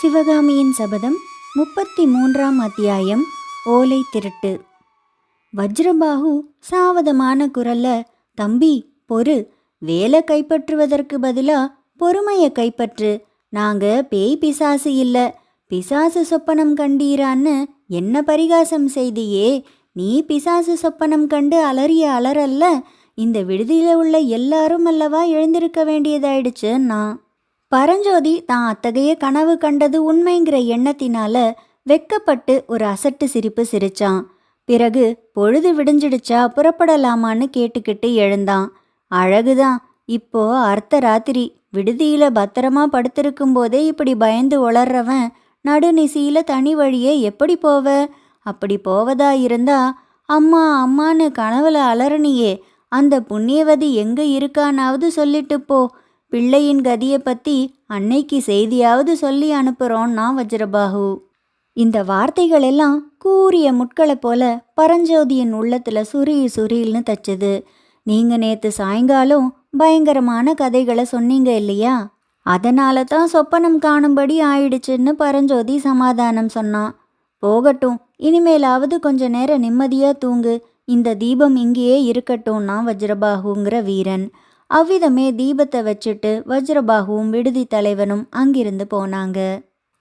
சிவகாமியின் சபதம் முப்பத்தி மூன்றாம் அத்தியாயம் ஓலை திருட்டு. வஜ்ரபாஹு சாவதமான குரல்ல தம்பி பொறு. வேலை கைப்பற்றுவதற்கு பதிலா பொறுமையை கைப்பற்று. நாங்க பேய் பிசாசு இல்ல. பிசாசு சொப்பனம் கண்டீரான்னு என்ன பரிகாசம் செய்தியே? நீ பிசாசு சொப்பனம் கண்டு அலறிய அலறல்ல. இந்த விடுதியில் உள்ள எல்லாரும் அல்லவா எழுந்திருக்க வேண்டியதாயிடுச்சு நான் பரஞ்சோதி தான் அத்தகைய கனவு கண்டது உண்மைங்கிற எண்ணத்தினால வெக்கப்பட்டு ஒரு அசட்டு சிரிப்பு சிரிச்சான். பிறகு பொழுது விடிஞ்சிடுச்சா புறப்படலாமான்னு கேட்டுக்கிட்டு எழுந்தான். அழகுதான். இப்போ அர்த்த ராத்திரி. விடுதியில பத்திரமா படுத்திருக்கும் போதே இப்படி பயந்து உளர்றவன் நடுநிசியில தனி வழியே எப்படி போவ? அப்படி போவதா இருந்தா அம்மா அம்மான்னு கனவுல அலறனியே அந்த புண்ணியவதி எங்க இருக்கானாவது சொல்லிட்டு போ. பிள்ளையின் கதியை பற்றி அன்னைக்கு செய்தியாவது சொல்லி அனுப்புகிறோன்னா வஜ்ரபாஹு. இந்த வார்த்தைகள் எல்லாம் கூறிய முட்களை போல பரஞ்சோதியின் உள்ளத்தில் சுரி சுரில்னு தச்சுது. நீங்கள் நேற்று சாயங்காலம் பயங்கரமான கதைகளை சொன்னீங்க இல்லையா? அதனால தான் சொப்பனம் காணும்படி ஆயிடுச்சுன்னு பரஞ்சோதி சமாதானம் சொன்னான். போகட்டும் இனிமேலாவது கொஞ்ச நேரம் நிம்மதியாக தூங்கு. இந்த தீபம் இங்கேயே இருக்கட்டும்னா வஜ்ரபாகுங்கிற வீரன். அவ்விதமே தீபத்தை வச்சுட்டு வஜ்ரபாகுவும் விடுதி தலைவனும் அங்கிருந்து போனாங்க.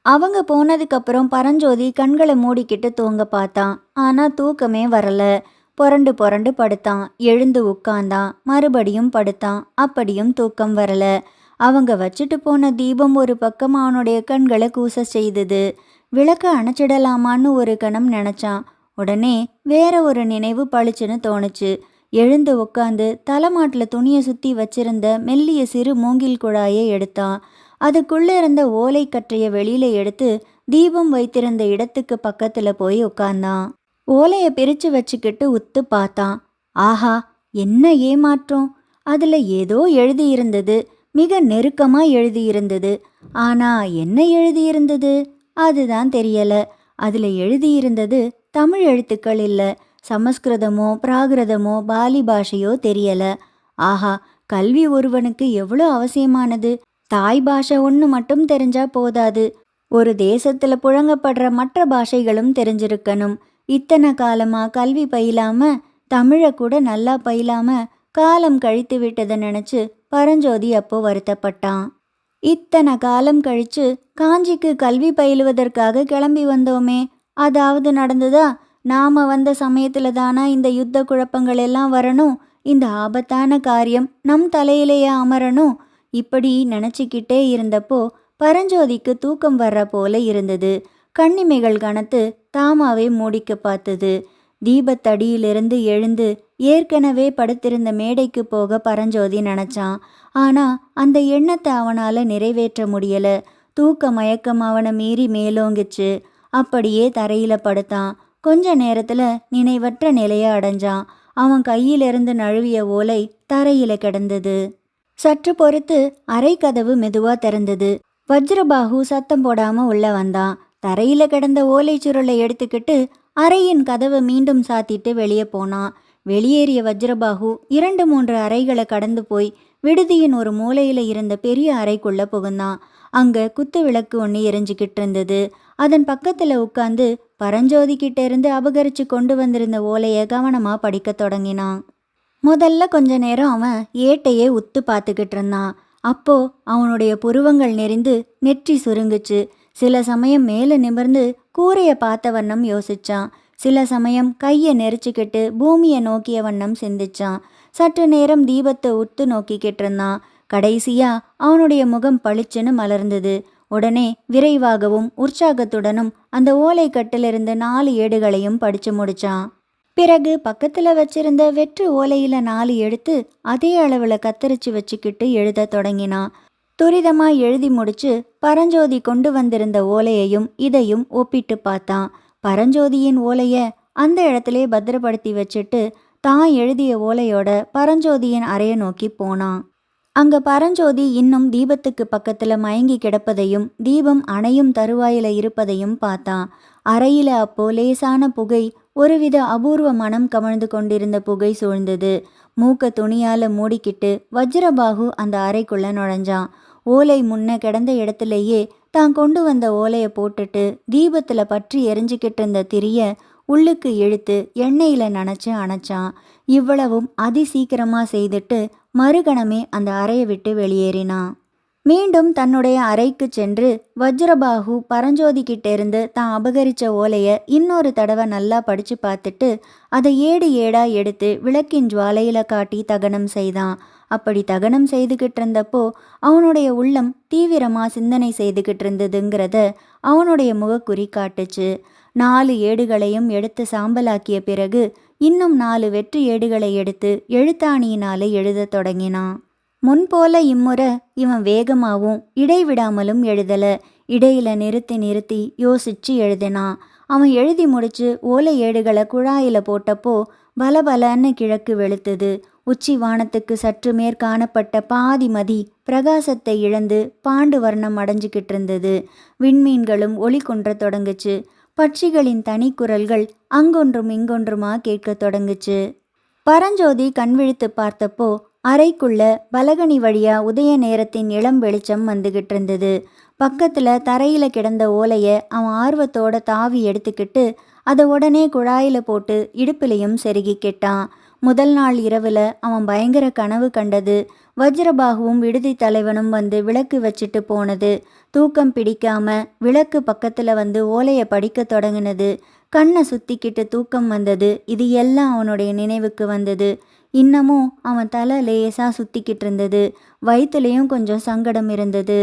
அவங்க போனதுக்கப்புறம் பரஞ்சோதி கண்களை மூடிக்கிட்டு தூங்க பார்த்தான். ஆனால் தூக்கமே வரல. புரண்டு புரண்டு படுத்தான். எழுந்து உட்கார்ந்தான் மறுபடியும் படுத்தான். அப்படியும் தூக்கம் வரல. அவங்க வச்சுட்டு போன தீபம் ஒரு பக்கம் அவனுடைய கண்களை கூச செய்தது. விளக்க அணைச்சிடலாமான்னு ஒரு கணம் நினச்சான். உடனே வேற ஒரு நினைவு பளிச்சுன்னு தோணுச்சு. எழுந்து உட்காந்து தலைமாட்டில் துணியை சுற்றி வச்சிருந்த மெல்லிய சிறு மூங்கில் குழாயை எடுத்தான். அதுக்குள்ளே இருந்த ஓலை கற்றைய வெளியில எடுத்து தீபம் வைத்திருந்த இடத்துக்கு பக்கத்தில் போய் உட்கார்ந்தான் ஓலையை பிரித்து வச்சுக்கிட்டு உத்து பார்த்தான். ஆஹா என்ன ஏமாற்றம்? அதில் ஏதோ எழுதியிருந்தது. மிக நெருக்கமாக எழுதியிருந்தது. ஆனால் என்ன எழுதியிருந்தது? அதுதான் தெரியலை. அதில் எழுதியிருந்தது தமிழ் எழுத்துக்கள் இல்லை. சமஸ்கிருதமோ பிராகிருதமோ பாலி பாஷையோ தெரியல. ஆஹா கல்வி ஒருவனுக்கு எவ்வளோ அவசியமானது? தாய் பாஷை ஒன்று மட்டும் தெரிஞ்சா போதாது. ஒரு தேசத்தில் புழங்கப்படுற மற்ற பாஷைகளும் தெரிஞ்சிருக்கணும். இத்தனை காலமாக கல்வி பயிலாம தமிழை கூட நல்லா பயிலாம காலம் கழித்து விட்டதை நினச்சி பரஞ்சோதி அப்போ வருத்தப்பட்டான். இத்தனை காலம் கழிச்சு காஞ்சிக்கு கல்வி பயிலுவதற்காக கிளம்பி வந்தோமே அதாவது நடந்ததா? நாம் வந்த சமயத்தில் தானா இந்த யுத்த குழப்பங்கள் எல்லாம் வரணும்? இந்த ஆபத்தான காரியம் நம் தலையிலேயே அமரணும்? இப்படி நினச்சிக்கிட்டே இருந்தப்போ பரஞ்சோதிக்கு தூக்கம் வர்ற போல இருந்தது. கண்ணிமைகள் கனத்து தாமாவே மூடிக்க பார்த்தது. தீபத்தடியிலிருந்து எழுந்து ஏற்கனவே படுத்திருந்த மேடைக்கு போக பரஞ்சோதி நினச்சான். ஆனா அந்த எண்ணத்தை அவனால நிறைவேற்ற முடியல. தூக்க மயக்கம் அவனை மீறி மேலோங்கிச்சு. அப்படியே தரையில படுத்தான். கொஞ்ச நேரத்துல நினைவற்ற நிலைய அடைஞ்சான். அவன் கையிலிருந்து நழுவிய ஓலை தரையில கிடந்தது. சற்று பொறுத்து அறை கதவு மெதுவா திறந்தது. வஜ்ரபாகு சத்தம் போடாம உள்ள வந்தான். தரையில கிடந்த ஓலை சுருளை எடுத்துக்கிட்டு அறையின் கதவை மீண்டும் சாத்திட்டு வெளியே போனான். வெளியேறிய வஜ்ரபாகு இரண்டு மூன்று அறைகளை கடந்து போய் விடுதியின் ஒரு மூலையில இருந்த பெரிய அறைக்குள்ள புகுந்தான். அங்க குத்து விளக்கு ஒன்று எரிஞ்சுக்கிட்டு இருந்தது. அதன் பக்கத்துல உட்காந்து பரஞ்சோதி கிட்ட இருந்து அபகரிச்சு கொண்டு வந்திருந்த ஓலையை கவனமாக படிக்க தொடங்கினான். முதல்ல கொஞ்ச நேரம் அவன் ஏட்டையே உத்து பார்த்துக்கிட்டு இருந்தான். அப்போ அவனுடைய புருவங்கள் நெறிந்து நெற்றி சுருங்குச்சு. சில சமயம் மேலே நிமிர்ந்து கூரையை பார்த்த வண்ணம் யோசிச்சான். சில சமயம் கையை நெரிச்சுக்கிட்டு பூமியை நோக்கிய வண்ணம் சிந்திச்சான். சற்று நேரம் தீபத்தை உத்து நோக்கிக்கிட்டு இருந்தான். கடைசியா அவனுடைய முகம் பளிச்சுன்னு மலர்ந்தது. உடனே விரைவாகவும் உற்சாகத்துடனும் அந்த ஓலை கட்டிலிருந்து நாலு ஏடுகளையும் படிச்சு முடிச்சான். பிறகு பக்கத்துல வச்சிருந்த வெற்று ஓலையில நாலு எடுத்து அதே அளவுல கத்தரிச்சு வச்சுக்கிட்டு எழுத தொடங்கினான். துரிதமா எழுதி முடிச்சு பரஞ்சோதி கொண்டு வந்திருந்த ஓலையையும் இதையும் ஒப்பிட்டு பார்த்தான். பரஞ்சோதியின் ஓலைய அந்த இடத்திலே பத்திரப்படுத்தி வச்சுட்டு தான் எழுதிய ஓலையோட பரஞ்சோதியின் அறைய நோக்கி போனான். அங்க பரஞ்சோதி இன்னும் தீபத்துக்கு பக்கத்துல மயங்கி கிடப்பதையும் தீபம் அணையும் தருவாயில இருப்பதையும் பார்த்தான் அறையில அப்போ லேசான புகை ஒருவித அபூர்வ மனம் கமழ்ந்து கொண்டிருந்த புகை சூழ்ந்தது. மூக்க துணியால மூடிக்கிட்டு வஜ்ரபாகு அந்த அறைக்குள்ள நுழைஞ்சான். ஓலை முன்ன கிடந்த இடத்துலயே தான் கொண்டு வந்த ஓலையை போட்டுட்டு தீபத்தில் பற்றி எரிஞ்சுக்கிட்டு இருந்த திரிய உள்ளுக்கு இழுத்து எண்ணெயில் நனைச்சு அணைச்சான். இவ்வளவும் அதி சீக்கிரமாக செய்துட்டு மறுகணமே அந்த அறையை விட்டு வெளியேறினான் மீண்டும் தன்னுடைய அறைக்கு சென்று வஜ்ரபாகு பரஞ்சோதி கிட்டேருந்து தான் அபகரிச்ச ஓலையை இன்னொரு தடவை நல்லா படித்து பார்த்துட்டு அதை ஏடு ஏடா எடுத்து விளக்கின் ஜுவாலையில் காட்டி தகனம் செய்தான். அப்படி தகனம் செய்துகிட்டு இருந்தப்போ அவனுடைய உள்ளம் தீவிரமாக சிந்தனை செய்துகிட்டு இருந்ததுங்கிறத அவனுடைய முகக்குறி காட்டுச்சு. நாலு ஏடுகளையும் எடுத்து சாம்பலாக்கிய பிறகு இன்னும் நாலு வெற்றி ஏடுகளை எடுத்து எழுத்தாணியினாலே எழுதத் தொடங்கினான் முன்போல இம்முறை இவன் வேகமாகவும் இடைவிடாமலும் எழுதல. இடையில நிறுத்தி நிறுத்தி யோசிச்சு எழுதினான் அவன் எழுதி முடிச்சு ஓலை ஏடுகளை குழாயில போட்டப்போ பலபலன்னு கிழக்கு வெளுத்தது. உச்சி வானத்துக்கு சற்று மேற் காணப்பட்ட பாதி மதி பிரகாசத்தை இழந்து பாண்டு வர்ணம் அடைஞ்சுக்கிட்டு இருந்தது விண்மீன்களும் ஒளி கொன்ற தொடங்குச்சு. பட்சிகளின் தனி குரல்கள் அங்கொன்றும் இங்கொன்றுமா கேட்கத் தொடங்குச்சு. பரஞ்சோதி கண்விழித்து பார்த்தப்போ அறைக்குள்ள பலகனி வழியா உதய நேரத்தின் இளம் வெளிச்சம் வந்துகிட்டு இருந்தது பக்கத்துல தரையில கிடந்த ஓலைய அவன் ஆர்வத்தோட தாவி எடுத்துக்கிட்டு அதை உடனே குழாயில போட்டு இடுப்புலையும் செருகிக்கிட்டான் முதல் நாள் இரவில் அவன் பயங்கர கனவு கண்டது. வஜ்ரபாகுவும் விடுதி தலைவனும் வந்து விளக்கு வச்சுட்டு போனது. தூக்கம் பிடிக்காம விளக்கு பக்கத்தில் வந்து ஓலையை படிக்க தொடங்கினது. கண்ணை சுத்திக்கிட்டு தூக்கம் வந்தது. இது எல்லாம் அவனுடைய நினைவுக்கு வந்தது. இன்னமும் அவன் தலை லேசாக சுத்திக்கிட்டு இருந்தது. வயிற்றுலையும் கொஞ்சம் சங்கடம் இருந்தது.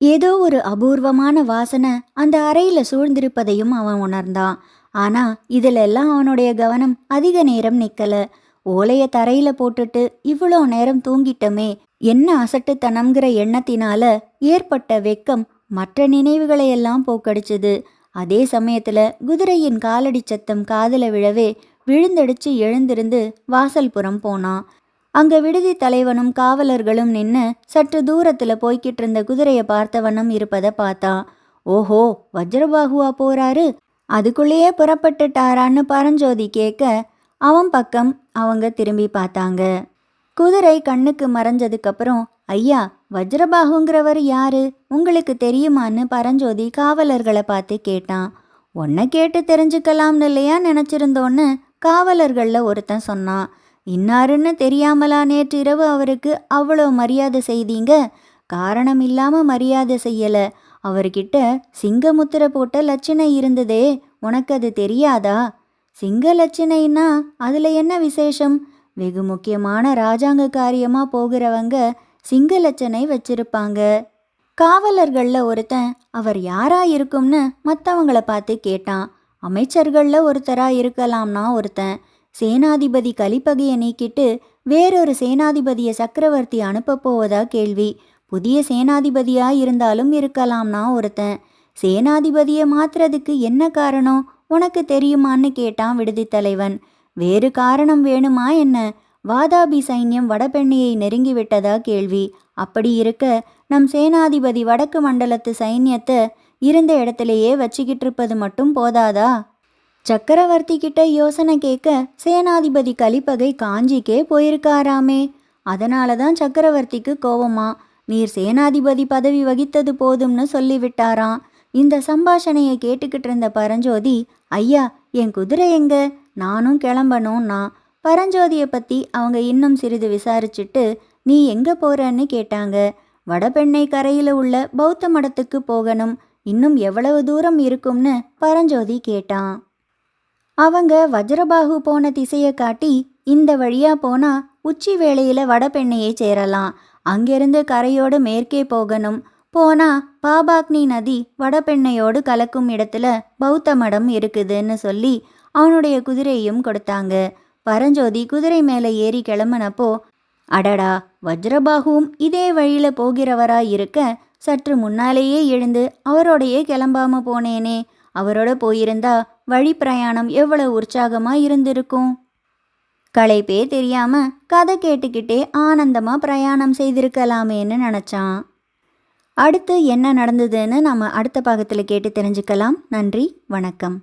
ஏதோ ஒரு அபூர்வமான வாசனை அந்த அறையில் சூழ்ந்திருப்பதையும் அவன் உணர்ந்தான். ஆனால் இதிலெல்லாம் அவனுடைய கவனம் அதிக நேரம் நிற்கலை ஓலைய தரையில போட்டுட்டு இவ்வளோ நேரம் தூங்கிட்டமே என்ன அசட்டுத்தனம்ங்கிற எண்ணத்தினால ஏற்பட்ட வெக்கம் மற்ற நினைவுகளை எல்லாம் போக்கடிச்சது. அதே சமயத்துல குதிரையின் காலடி சத்தம் காதல விழவே விழுந்தடிச்சு எழுந்திருந்து வாசல் புறம் போனான். அங்க விடுதி தலைவனும் காவலர்களும் நின்னு சற்று தூரத்துல போய்கிட்டு இருந்த குதிரையை பார்த்தவனும் இருப்பதை பார்த்தான். ஓஹோ வஜ்ரபாகுவா போறாரு? அதுக்குள்ளேயே புறப்பட்டுட்டாரான்னு பரஞ்சோதி கேட்க அவன் பக்கம் அவங்க திரும்பி பார்த்தாங்க. குதிரை கண்ணுக்கு மறைஞ்சதுக்கப்புறம் ஐயா வஜ்ரபாகுங்கிறவர் யாரு? உங்களுக்கு தெரியுமான்னு பரஞ்சோதி காவலர்களை பார்த்து கேட்டான். உன்னை கேட்டு தெரிஞ்சுக்கலாம்னு இல்லையா நினச்சிருந்தோன்னு காவலர்களில் ஒருத்தன் சொன்னான். இன்னாருன்னு தெரியாமலா நேற்று இரவு அவருக்கு அவ்வளோ மரியாதை செய்தீங்க? காரணம் இல்லாமல் மரியாதை செய்யலை. அவர்கிட்ட சிங்கமுத்திரை போட்ட லட்சணை இருந்ததே. உனக்கு அது தெரியாதா? சிங்க லட்சணைன்னா அதில் என்ன விசேஷம்? வெகு முக்கியமான ராஜாங்க காரியமாக போகிறவங்க சிங்க லட்சணை வச்சிருப்பாங்க. காவலர்களில் ஒருத்தன் அவர் யாரா இருக்கும்னு மற்றவங்கள பார்த்து கேட்டான். அமைச்சர்களில் ஒருத்தரா இருக்கலாம்னா ஒருத்தன். சேனாதிபதி கலிப்பகையை நீக்கிட்டு வேறொரு சேனாதிபதியை சக்கரவர்த்தி அனுப்ப போவதா கேள்வி. புதிய சேனாதிபதியாக இருந்தாலும் இருக்கலாம்னா ஒருத்தன். சேனாதிபதியை மாத்துறதுக்கு என்ன காரணம்? உனக்கு தெரியுமான்னு கேட்டான் விடுதி தலைவன். வேறு காரணம் வேணுமா என்ன? வாதாபி சைன்யம் வடபெண்ணியை நெருங்கி விட்டதா கேள்வி. அப்படி இருக்க நம் சேனாதிபதி வடக்கு மண்டலத்து சைன்யத்தை இருந்த இடத்திலேயே வச்சுக்கிட்டு இருப்பது மட்டும் போதாதா? சக்கரவர்த்தி கிட்ட யோசனை கேட்க சேனாதிபதி கலிப்பகை காஞ்சிக்கே போயிருக்காராமே. அதனால தான் சக்கரவர்த்திக்கு கோவமா நீர் சேனாதிபதி பதவி வகித்தது போதும்னு சொல்லிவிட்டாராம். இந்த சம்பாஷணையை கேட்டுக்கிட்டு இருந்த பரஞ்சோதி ஐயா என் குதிரை எங்க? நானும் கிளம்பணும்னா. பரஞ்சோதியை பற்றி அவங்க இன்னும் சிறிது விசாரிச்சுட்டு நீ எங்கே போறன்னு கேட்டாங்க. வடபெண்ணை கரையில் உள்ள பௌத்த மடத்துக்கு போகணும். இன்னும் எவ்வளவு தூரம் இருக்கும்னு பரஞ்சோதி கேட்டான். அவங்க வஜ்ரபாகு போன திசையை காட்டி இந்த வழியா போனா உச்சி வேளையில வடபெண்ணையை சேரலாம். அங்கிருந்து கரையோடு மேற்கே போகணும். போனா பாபாக்னி நதி வடபெண்ணையோடு கலக்கும் இடத்துல பௌத்த மடம் இருக்குதுன்னு சொல்லி அவனுடைய குதிரையும் கொடுத்தாங்க. பரஞ்சோதி குதிரை மேலே ஏறி கிளம்புனப்போ அடடா வஜ்ரபாகுவும் இதே வழியில் போகிறவரா இருக்க சற்று முன்னாலேயே எழுந்து அவரோடையே கிளம்பாம போனேனே. அவரோட போயிருந்தா வழி பிரயாணம் எவ்வளவு உற்சாகமா இருந்திருக்கும்? களைப்பே தெரியாம கதை கேட்டுக்கிட்டே ஆனந்தமா பிரயாணம் செய்திருக்கலாமேன்னு நினச்சான். அடுத்து என்ன நடந்ததுன்னு நம்ம அடுத்த பாகத்தில் கேட்டு தெரிஞ்சுக்கலாம். நன்றி வணக்கம்.